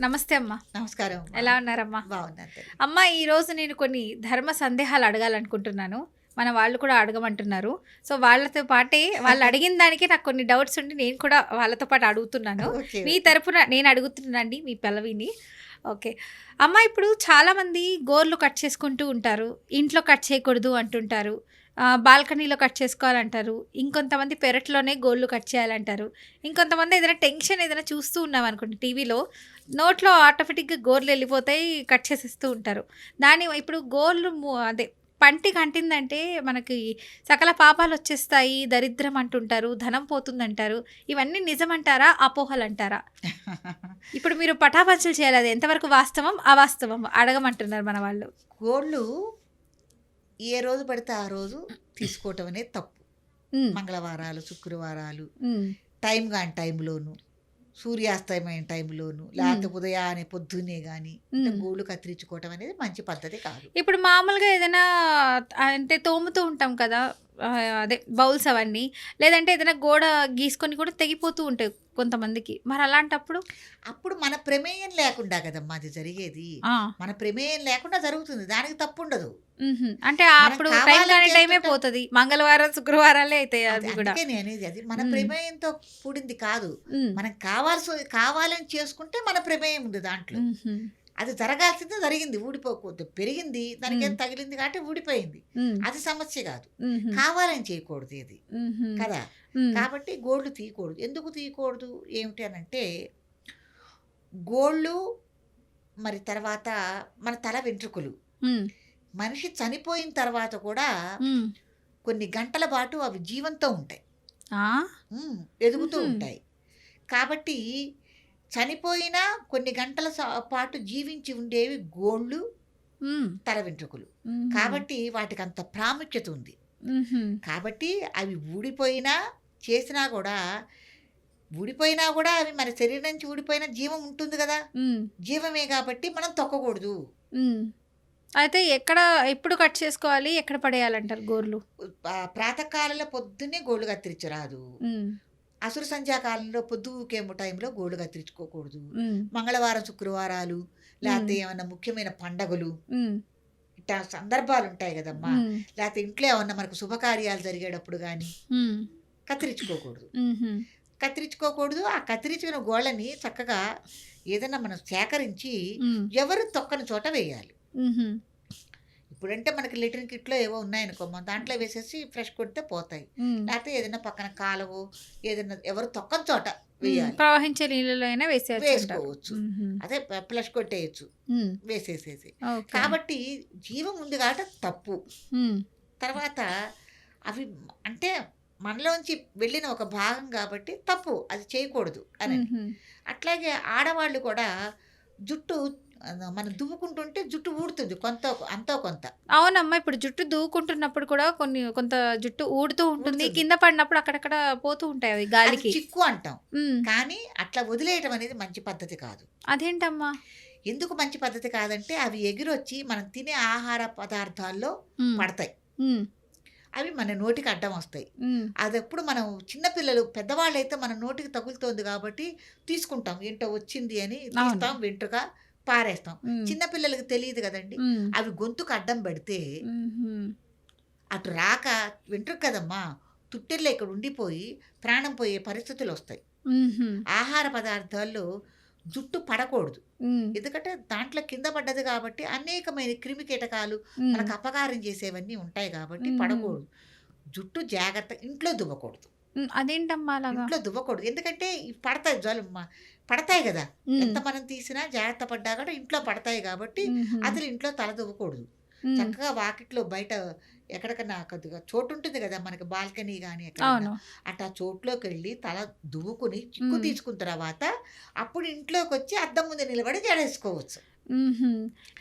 నమస్తే అమ్మా. నమస్కారం. ఎలా ఉన్నారమ్మా? బాగున్నాను తల్లి. అమ్మ ఈ రోజు నేను కొన్ని ధర్మ సందేహాలు అడగాలనుకుంటున్నాను. మన వాళ్ళు కూడా అడగమంటున్నారు. సో వాళ్ళతో పాటే వాళ్ళు అడిగిన దానికి నాకు కొన్ని డౌట్స్ ఉండి నేను కూడా వాళ్ళతో పాటు అడుగుతున్నాను. మీ తరపున నేను అడుగుతున్నానండి మీ పిల్లవిని ఓకే. అమ్మ ఇప్పుడు చాలామంది గోర్లు కట్ చేసుకుంటూ ఉంటారు. ఇంట్లో కట్ చేయకూడదు అంటుంటారు. బాల్కనీలో కట్ చేసుకోవాలంటారు. ఇంకొంతమంది పెరట్లోనే గోర్లు కట్ చేయాలంటారు. ఇంకొంతమంది ఏదైనా టెన్షన్ ఏదైనా చూస్తూ ఉన్నాం అనుకోండి టీవీలో నోట్లో ఆటోమేటిక్గా గోర్లు వెళ్ళిపోతాయి కట్ చేసేస్తూ ఉంటారు. దాని ఇప్పుడు గోర్లు అదే పంటికి అంటిందంటే మనకి సకల పాపాలు వచ్చేస్తాయి దరిద్రం అంటుంటారు ధనం పోతుందంటారు. ఇవన్నీ నిజమంటారా అపోహలు అంటారా ఇప్పుడు మీరు పటాపంచలు చేయాలి అది ఎంతవరకు వాస్తవం అవాస్తవం? అడగమంటున్నారు మన వాళ్ళు గోళ్ళు ఏ రోజు పడితే ఆ రోజు తీసుకోవటం అనేది తప్పు. మంగళవారాలు శుక్రవారాలు టైం కాని టైంలోను సూర్యాస్తమయం టైంలోను లేకపోతే ఉదయాన్నే పొద్దున్నే కానీ. గోళ్ళు కత్తిరించుకోవటం అనేది మంచి పద్ధతి కాదు. ఇప్పుడు మామూలుగా ఏదైనా అంటే తోముతూ ఉంటాం కదా అదే బౌల్స్ అవన్నీ. లేదంటే ఏదైనా గోడ గీసుకొని కూడా తెగిపోతూ ఉంటాయి కొంతమందికి. మరి అలాంటప్పుడు? అప్పుడు మన ప్రమేయం లేకుండా కదమ్మా అది జరిగేది. మన ప్రమేయం లేకుండా జరుగుతుంది. దానికి తప్పు ఉండదు. అంటే అప్పుడు కావాలని టైం కాని టైమే. పోతుంది. మంగళవారం శుక్రవారాలే అవుతాయి అది కూడా. అనేది అది మన. ప్రమేయంతో కూడింది కాదు. ఉమ్, మనం కావాల్సి కావాలని చేసుకుంటే మన ప్రమేయం ఉంది దాంట్లో. అది జరగాల్సిందే జరిగింది ఊడిపోకూడదు పెరిగింది దానికి. తగిలింది కాబట్టి ఊడిపోయింది. అది సమస్య కాదు. కావాలని చేయకూడదు ఇది. కదా? కాబట్టి గోళ్ళు తీయకూడదు. ఎందుకు తీయకూడదు? ఏమిటి అని అంటే గోళ్ళు మరి తర్వాత మన తల వెంట్రుకలు. మనిషి చనిపోయిన తర్వాత కూడా. కొన్ని గంటల పాటు అవి జీవంతో ఉంటాయి. ఎదుగుతూ. ఉంటాయి. కాబట్టి చనిపోయిన కొన్ని గంటల పాటు జీవించి ఉండేవి గోళ్ళు తల వెంట్రుకలు. కాబట్టి వాటికి అంత ప్రాముఖ్యత ఉంది. కాబట్టి అవి ఊడిపోయినా చేసినా కూడా ఊడిపోయినా కూడా అవి మన శరీరం నుంచి ఊడిపోయిన జీవం ఉంటుంది కదా. జీవమే కాబట్టి మనం తొక్కకూడదు. అయితే ఎక్కడ ఎప్పుడు కట్ చేసుకోవాలి? ఎక్కడ పడేయాలంటారు గోర్లు? ప్రాతకాలంలో పొద్దున్నే గోళ్ళు కత్తిరించరాదు అసురు సంధ్యాకాలంలో పొద్దుకేమో టైంలో గోళ్ళు కత్తిరించుకోకూడదు. మంగళవారం శుక్రవారాలు లేకపోతే ఏమన్నా ముఖ్యమైన పండగలు. ఇట్లా సందర్భాలు ఉంటాయి కదమ్మా. లేకపోతే ఇంట్లో ఏమన్నా మనకు శుభకార్యాలు జరిగేటప్పుడు కానీ కత్తిరించుకోకూడదు. కత్తిరించుకోకూడదు. ఆ కత్తిరించుకున్న గోళ్ళని చక్కగా ఏదైనా మనం సేకరించి ఎవరు తొక్కని చోట వేయాలి. ఇప్పుడంటే మనకి లిటరిన్ కిట్లో ఏవో ఉన్నాయనుకో దాంట్లో వేసేసి ఫ్రెష్ కొడితే పోతాయి. లేకపోతే ఏదైనా పక్కన కాలువ ఏదైనా ఎవరు తొక్కని చోట వేయాలి. ప్రవహించే నీళ్ళలో అయినా వేసేయచ్చు. వేసుకోవచ్చు. అదే ఫ్లష్ కొట్టేయచ్చు. వేసేసేసి. కాబట్టి జీవం ఉంది కాబట్టి తప్పు. తర్వాత అవి అంటే మనలోంచి వెళ్ళిన ఒక భాగం కాబట్టి తప్పు. అది చేయకూడదు అని. అట్లాగే ఆడవాళ్ళు కూడా జుట్టు మనం దువ్వుకుంటుంటే జుట్టు ఊడుతుంది కొంత అంతో కొంత. అవునమ్మా ఇప్పుడు జుట్టు దూకుంటున్నప్పుడు కూడా కొన్ని కొంత జుట్టు ఊడుతూ ఉంటుంది. కింద పడినప్పుడు అక్కడక్కడ పోతూ ఉంటాయి అవి గాలికి. చిక్కు అంటాం. కానీ అట్లా వదిలేయటం అనేది మంచి పద్ధతి కాదు. అదేంటమ్మా? ఎందుకు మంచి పద్ధతి కాదంటే అవి ఎగిరొచ్చి మనం తినే ఆహార పదార్థాల్లో పడతాయి. అవి మన నోటికి అడ్డం వస్తాయి. అది ఎప్పుడు మనం చిన్నపిల్లలు పెద్దవాళ్ళు అయితే మన నోటికి తగులుతోంది కాబట్టి తీసుకుంటాం. ఏంటో వచ్చింది అని తీస్తాం వెంట్రుక పారేస్తాం. చిన్నపిల్లలకి తెలియదు కదండి. అవి గొంతుకు అడ్డం పెడితే. అటు రాక వెంట్రుక కదమ్మా. తుట్టెల్లో ఇక్కడ ఉండిపోయి ప్రాణం పోయే పరిస్థితులు వస్తాయి. ఆహార పదార్థాల్లో జుట్టు పడకూడదు. ఎందుకంటే దాంట్లో కింద పడ్డది కాబట్టి అనేకమైన క్రిమి కీటకాలు మనకు అపకారం చేసేవన్నీ ఉంటాయి కాబట్టి. పడకూడదు. జుట్టు జాగ్రత్త ఇంట్లో దువ్వకూడదు. ఉమ్, అదేంటమ్మా అలాగా? ఇంట్లో దువ్వకూడదు. ఎందుకంటే ఇవి పడతాయి జ్వలం పడతాయి కదా. ఉమ్, ఎంత మనం తీసినా జాగ్రత్త పడ్డా కూడా ఇంట్లో పడతాయి కాబట్టి. అసలు ఇంట్లో తల దువ్వకూడదు. ఉమ్, చక్కగా వాకిట్లో బయట ఎక్కడికన్నా కొద్దిగా చోటు ఉంటుంది కదా మనకి బాల్కనీ కానీ ఎక్కడ అవును. అట్లా చోట్లోకి వెళ్ళి తల దువ్వుకుని చిక్కు మ్మ్. తీసుకున్న తర్వాత అప్పుడు ఇంట్లోకి వచ్చి అద్దం ముందు నిలబడి జడేసుకోవచ్చు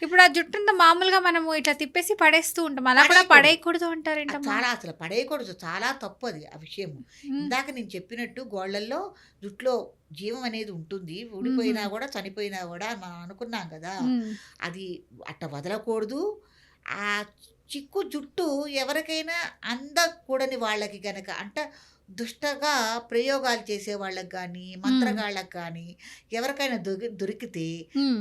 ఇప్పుడు ఆ జుట్టుంతా మామూలుగా మనము ఇట్లా తిప్పేసి పడేస్తూ ఉంటాం. అలా కూడా పడేయకూడదు. పడేయకూడదు అది అంటారేంటమ్మా చాలా అసలు పడేయకూడదు. చాలా తప్పు అది ఆ విషయం ఇందాక నేను చెప్పినట్టు గోళ్ళల్లో జుట్లో జీవం అనేది ఉంటుంది. ఊడిపోయినా కూడా చనిపోయినా కూడా మనం అనుకున్నాం కదా. అది అట్ట వదలకూడదు. ఆ చిక్కు జుట్టు ఎవరికైనా అందకూడని వాళ్ళకి గనక అంటే దుష్టగా ప్రయోగాలు చేసే వాళ్ళకి కానీ మంత్రగాళ్ళకి కానీ ఎవరికైనా దొరి దొరికితే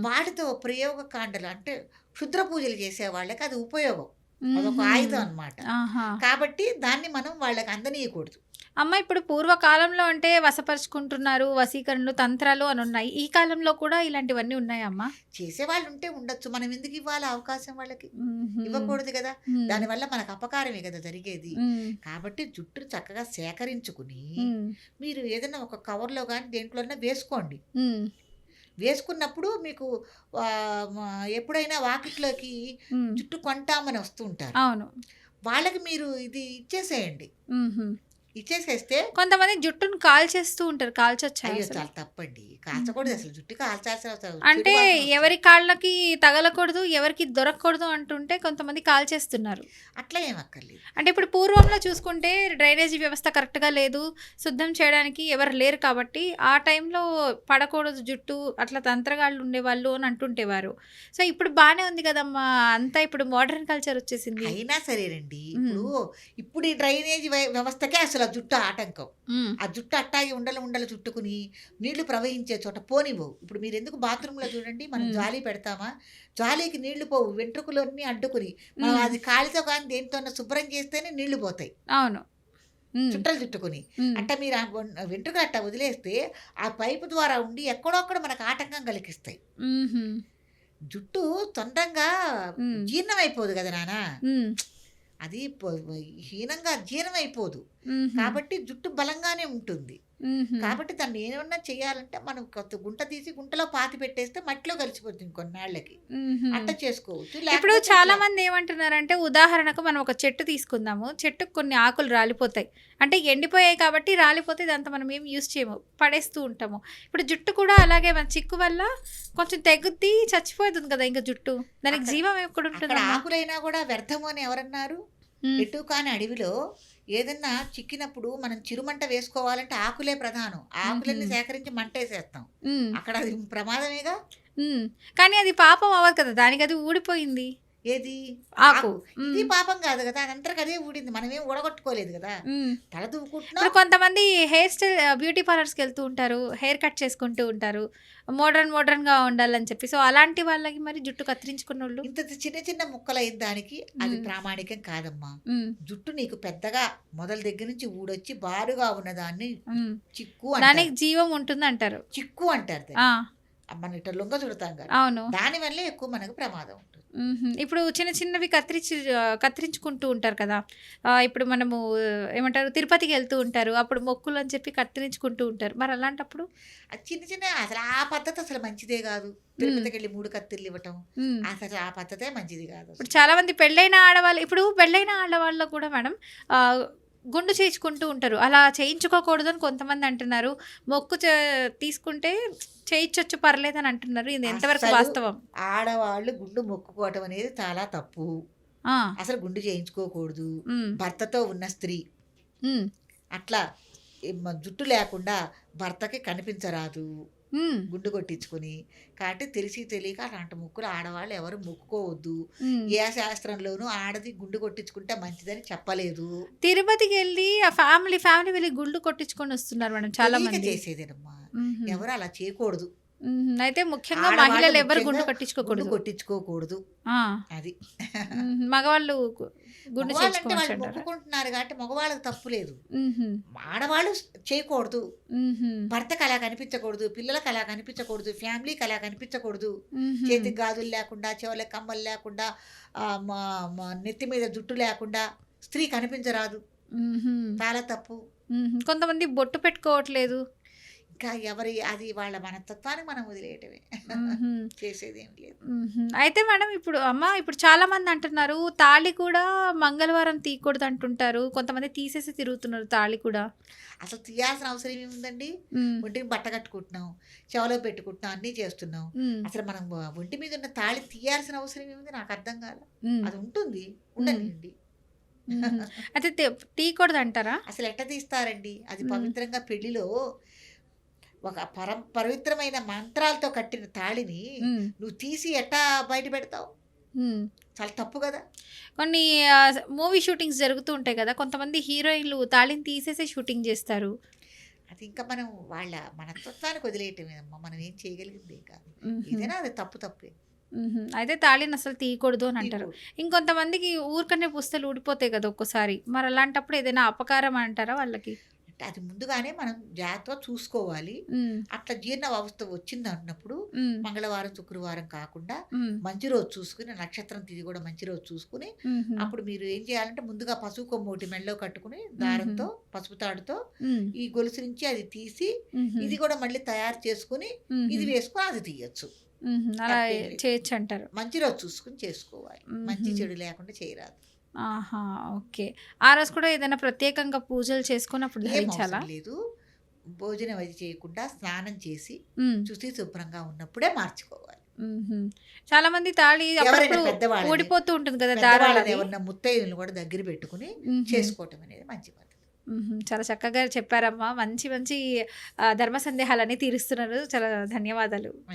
వాటితో ప్రయోగ కాండలు అంటే క్షుద్ర పూజలు చేసే వాళ్ళకి అది ఉపయోగం. అదొక. ఆయుధం అన్నమాట. ఆహా. కాబట్టి దాన్ని మనం వాళ్ళకి అందనీయకూడదు. అమ్మ ఇప్పుడు పూర్వకాలంలో అంటే వశపరుచుకుంటున్నారు వశీకరణలు తంత్రాలు అని ఉన్నాయి. ఈ కాలంలో కూడా ఇలాంటివన్నీ ఉన్నాయమ్మా చేసే వాళ్ళు ఉంటే ఉండొచ్చు. మనం ఎందుకు ఇవ్వాలి అవకాశం వాళ్ళకి. ఇవ్వకూడదు కదా. దానివల్ల మనకు అపకారమే కదా జరిగేది. కాబట్టి జుట్టును చక్కగా సేకరించుకుని మీరు ఏదైనా ఒక కవర్లో కానీ దేంట్లోనే వేసుకోండి. వేసుకున్నప్పుడు మీకు ఎప్పుడైనా వాకిట్లోకి. జుట్టు కొంటామని వస్తూ ఉంటారు అవును. వాళ్ళకి మీరు ఇది ఇచ్చేసేయండి. ఇచ్చేసేస్తే కొంతమంది జుట్టును కాల్చేస్తూ ఉంటారు కాల్చొచ్చా అయ్యో అసలు? చాలా తప్పండి కాల్చకూడదు అసలు జుట్టు కాల్చాల్సిన. అంటే. ఎవరి కాళ్ళకి తగలకూడదు ఎవరికి దొరకకూడదు అంటుంటే కొంతమంది కాల్చేస్తున్నారు అట్లా ఏం అక్కర్లేదు అంటే ఇప్పుడు పూర్వంలో చూసుకుంటే డ్రైనేజీ వ్యవస్థ కరెక్ట్గా లేదు శుద్ధం చేయడానికి ఎవరు లేరు కాబట్టి ఆ టైంలో పడకూడదు జుట్టు అట్లా తంత్రగాళ్ళు ఉండేవాళ్ళు అని అంటుంటేవారు సో ఇప్పుడు బాగానే ఉంది కదమ్మా అంతా ఇప్పుడు మోడర్న్ కల్చర్ వచ్చేసింది అయినా సరేనండి. ఇప్పుడు ఇప్పుడు ఈ డ్రైనేజ్ వ్య- వ్యవస్థకే అసలు ఆ జుట్టు ఆటంకం. ఆ జుట్టు అట్టాగి ఉండలు ఉండలు చుట్టుకుని నీళ్ళు ప్రవహించే చోట పోనివ్వవు ఇప్పుడు మీరు ఎందుకు బాత్రూంలో చూడండి మనం. జాలి పెడతామా? జాలీకి నీళ్ళు పోవు. వెంట్రుకలన్నీ అడ్డుకుని మనం అది కాలితో కానీ దేంతో శుభ్రం చేస్తేనే నీళ్ళు పోతాయి. అవును. చుట్టలు చుట్టుకుని. అంటే మీరు వెంట్రుక అట్ట వదిలేస్తే ఆ పైపు ద్వారా ఉండి ఎక్కడొక్కడ మనకు ఆటంకం కలిగిస్తాయి. జుట్టు తొందరగా ఉమ్, జీర్ణం అయిపోదు కదా ఉమ్, అది హీనంగా జీర్ణం అయిపోదు ఉమ్హుం, కాబట్టి జుట్టు బలంగానే ఉంటుంది. కాబట్టి దాన్ని ఏమన్నా చేయాలంటే మనం కొత్త గుంట తీసి గుంటలో పాతి పెట్టేస్తే మట్టిలో కలిసిపోతుంది కొన్నాళ్ళకి. అట్ట చేసుకోవచ్చు. ఇప్పుడు చాలా మంది ఏమంటున్నారంటే ఉదాహరణకు మనం ఒక చెట్టు తీసుకుందాము. చెట్టుకు కొన్ని ఆకులు రాలిపోతాయి. అంటే ఎండిపోయాయి కాబట్టి రాలిపోతే ఇదంతా మనం ఏం యూస్ చేయము. పడేస్తూ ఉంటాము. ఇప్పుడు జుట్టు కూడా అలాగే మన చిక్కు వల్ల కొంచెం తెగుద్ది చచ్చిపోతుంది కదా ఇంకా జుట్టు. దానికి జీవం ఎక్కడ ఉంటుంది ఆకులైనా కూడా వ్యర్థము అని ఎవరన్నారు? ఎటు కాని అడవిలో ఏదన్నా చిక్కినప్పుడు మనం చిరుమంట వేసుకోవాలంటే ఆకులే ప్రధానం. ఆకులన్నీ. సేకరించి మంట వేసేస్తాం. అక్కడ అది ప్రమాదమేగా? కానీ అది పాపం అవ్వదు కదా దానికి అది ఊడిపోయింది. ఏది? ఆకు. ఇది పాపం కాదు కదా. అదంతరకు అదే ఊడింది. మనమేం ఊడగొట్టుకోలేదు కదా. తల దూకుంటున్నాం కొంతమంది హెయిర్ స్టైల్ బ్యూటీ పార్లర్స్కి వెళ్తూ ఉంటారు. హెయిర్ కట్ చేసుకుంటూ ఉంటారు. మోడర్న్ మోడర్న్గా ఉండాలని చెప్పి. సో అలాంటి వాళ్ళకి మరి జుట్టు కత్తిరించుకున్న వాళ్ళు ఇంత చిన్న చిన్న ముక్కలైన దానికి అది. ప్రామాణికం కాదమ్మా. జుట్టు నీకు పెద్దగా మొదల దగ్గర నుంచి ఊడొచ్చి బారుగా ఉన్నదాన్ని. చిక్కు దానికి అంటారు జీవం ఉంటుంది అంటారు చిక్కు అంటారు మన ఇట్లా లొంగ చుడతాం కదా. అవును. దాని వల్లే ఎక్కువ మనకు ప్రమాదం ఉంటుంది. ఇప్పుడు చిన్న చిన్నవి కత్తిరించి కత్తిరించుకుంటూ ఉంటారు కదా. ఇప్పుడు మనము ఏమంటారు తిరుపతికి వెళ్తూ ఉంటారు. అప్పుడు మొక్కులు అని చెప్పి కత్తిరించుకుంటూ ఉంటారు. మరి అలాంటప్పుడు? చిన్న చిన్న అసలు ఆ పద్ధతి అసలు మంచిదే కాదు. తిరుపతికి వెళ్ళి మూడు కత్తిర్లు ఇవ్వటం. అసలు ఆ పద్ధతే మంచిది కాదు ఇప్పుడు. చాలా మంది పెళ్ళైన ఆడవాళ్ళు ఇప్పుడు పెళ్ళైన ఆడవాళ్ళు కూడా మేడం గుండు చేయించుకుంటూ ఉంటారు. అలా చేయించుకోకూడదు అని కొంతమంది అంటున్నారు. మొక్కు చే- తీసుకుంటే చేయించొచ్చు పర్లేదని అంటున్నారు. ఇది ఎంతవరకు వాస్తవం? ఆడవాళ్ళు గుండు మొక్కుకోవటం అనేది చాలా తప్పు. అసలు గుండు చేయించుకోకూడదు. భర్తతో ఉన్న స్త్రీ. అట్లా జుట్టు లేకుండా భర్తకి కనిపించరాదు. మ్మ్. గుండు కొట్టించుకొని కాబట్టి తెలిసి తెలియక అలాంటి ముక్కులు ఆడవాళ్ళు ఎవరు మొక్కుకోవద్దు. ఏ శాస్త్రంలోనూ ఆడది గుండు కొట్టించుకుంటే మంచిదని చెప్పలేదు తిరుపతికి వెళ్ళి ఆ ఫ్యామిలీ ఫ్యామిలీ వెళ్ళి గుళ్ళు కొట్టించుకొని వస్తున్నారు మేడం చాలా మంది చేసేదేనమ్మా మ్మ్. ఎవరు అలా చేయకూడదు. అయితే ముఖ్యంగా మహిళలు ఎవరు గుండు గుండు కట్టించుకోకూడదు కొట్టించుకోకూడదు. అది. మగవాళ్ళు గుండు వాళ్ళు మొక్కుకుంటున్నారు కాబట్టి మగవాళ్ళకి తప్పు లేదు. ఆడవాళ్ళు చేయకూడదు. భర్తకు అలా కనిపించకూడదు పిల్లలకు అలా కనిపించకూడదు ఫ్యామిలీకి అలా కనిపించకూడదు. చేతికి గాజులు లేకుండా చెవులకు కమ్మలు లేకుండా నెత్తి మీద జుట్టు లేకుండా స్త్రీ కనిపించరాదు. చాలా తప్పు. కొంతమంది బొట్టు పెట్టుకోవట్లేదు ఇంకా ఎవరి అది వాళ్ళ మనస్తత్వాన్ని మనం వదిలేయటమే. చేసేది ఏం లేదు. అయితే మేడం ఇప్పుడు అమ్మ ఇప్పుడు చాలా మంది అంటున్నారు తాళి కూడా మంగళవారం తీయకూడదు అంటుంటారు కొంతమంది తీసేసి తిరుగుతున్నారు తాళి కూడా అసలు తీయాల్సిన అవసరం ఏముందండి. ఒంటికి బట్ట కట్టుకుంటున్నాం చెవలో పెట్టుకుంటున్నాం అన్నీ చేస్తున్నాం. అసలు మనం ఒంటి మీద ఉన్న తాళి తీయాల్సిన అవసరం ఏముంది నాకు అర్థం కాదు. అది ఉంటుంది ఉండనివ్వండి. అయితే తీయకూడదు అంటారా అసలు ఎట్ట తీస్తారండి అది. పవిత్రంగా పెళ్ళిలో ఒక పరం పవిత్రమైన మంత్రాలతో కట్టిన తాళిని. నువ్వు తీసి ఎట్టా బయట పెడతావు. చాలా తప్పు కదా కొన్ని మూవీ షూటింగ్స్ జరుగుతూ ఉంటాయి కదా! కొంతమంది హీరోయిన్‌లు తాళిని తీసేసే షూటింగ్ చేస్తారు. అది ఇంకా మనం వాళ్ళ మనస్తత్వానికి వదిలేయటమేనమ్మా మనం ఏం చేయగలిగింది కాదు. ఏదైనా అది తప్పు తప్పే. అయితే తాళిని అసలు తీయకూడదు అని అంటారు. ఇంకొంతమందికి ఊరికనే పుస్తలు ఊడిపోతాయి కదా! ఒక్కోసారి. మరి అలాంటప్పుడు ఏదైనా అపకారం అంటారా వాళ్ళకి? అది ముందుగానే మనం జాగ్రత్తగా చూసుకోవాలి. అట్లా జీర్ణ అవస్థ వచ్చింది అన్నప్పుడు. మంగళవారం శుక్రవారం కాకుండా. మంచి రోజు చూసుకుని నక్షత్రం తిది కూడా మంచి రోజు చూసుకుని. అప్పుడు మీరు ఏం చేయాలంటే ముందుగా పసుపు కొమ్ము ఒకటి మెడలో కట్టుకుని దారంతో పసుపు తాడుతో. ఈ గొలుసు నుంచి అది తీసి. ఇది కూడా మళ్ళీ తయారు చేసుకుని ఇది. వేసుకొని అది తీయచ్చు. అలా. చేయొచ్చు అంటారు. మంచి రోజు చూసుకుని చేసుకోవాలి మంచి. చెడు లేకుండా చేయరాదు ఆహా! ఓకే. ఆ రోజు కూడా ఏదైనా ప్రత్యేకంగా పూజలు చేసుకొని అప్పుడు ఏం ధరించాలా? అవసరం లేదు భోజనం అది చేయకుండా స్నానం చేసి. శుచి శుభ్రంగా ఉన్నప్పుడే మార్చుకోవాలి. చాలా మంది తాళి ఎవరైనా అప్పుడప్పుడు పెద్దవాళ్ళని ఊడిపోతూ ఉంటుంది కదా! పెద్దవాళ్ళని దారాలది. ఎవరన్నా ముత్తైదులను కూడా దగ్గర పెట్టుకుని. చేసుకోవటం అనేది మంచి పద్ధతి. చాలా చక్కగా చెప్పారమ్మా. మంచి మంచి ధర్మ సందేహాలన్నీ తీరుస్తున్నారు. చాలా ధన్యవాదాలు.